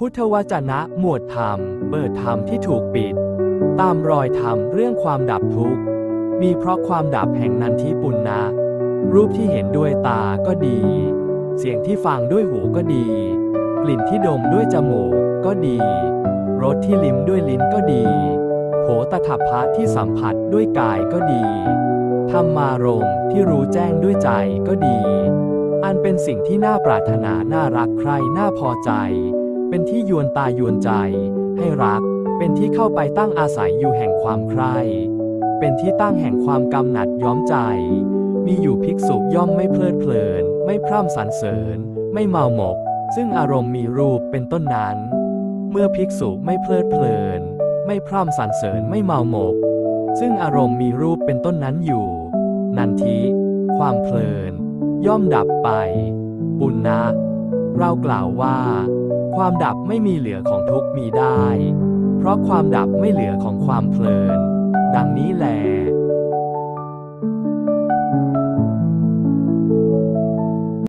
พุทธวจนะหมวดธรรม เปิดธรรมที่ถูกปิด ตามรอยธรรมเรื่องความดับทุกข์ มีเพราะความดับแห่งนันทิปุณนะ รูปที่เห็นด้วยตาก็ดี เสียงที่ฟังด้วยหูก็ดี กลิ่นที่ดมด้วยจมูกก็ดี รสที่ลิ้มด้วยลิ้นก็ดี โผตถัพพะที่สัมผัสด้วยกายก็ดี ธรรมารมณ์ที่รู้แจ้งด้วยใจก็ดี อันเป็นสิ่งที่น่าปรารถนาน่ารักใครน่าพอใจ เป็นที่ยวนตายวนใจ ให้รัก เป็นที่เข้าไปตั้งอาศัยอยู่แห่งความใคร่เป็นที่ตั้งแห่งความกำหนัดย้อมใจ มีอยู่ภิกษุย่อมไม่เพลิดเพลิน ไม่พร่ำสรรเสริญ ไม่เมาหมก ซึ่งอารมณ์มีรูปเป็นต้นนั้น เมื่อภิกษุไม่เพลิดเพลิน ไม่พร่ำสรรเสริญไม่เมาหมก ซึ่งอารมณ์มีรูปเป็นต้นนั้นอยู่ นันทิความเพลิน ย่อมดับไปปุณนะ เรากล่าวว่า ความดับไม่มีเหลือของทุกมีได้ เพราะความดับไม่เหลือของความเพลิน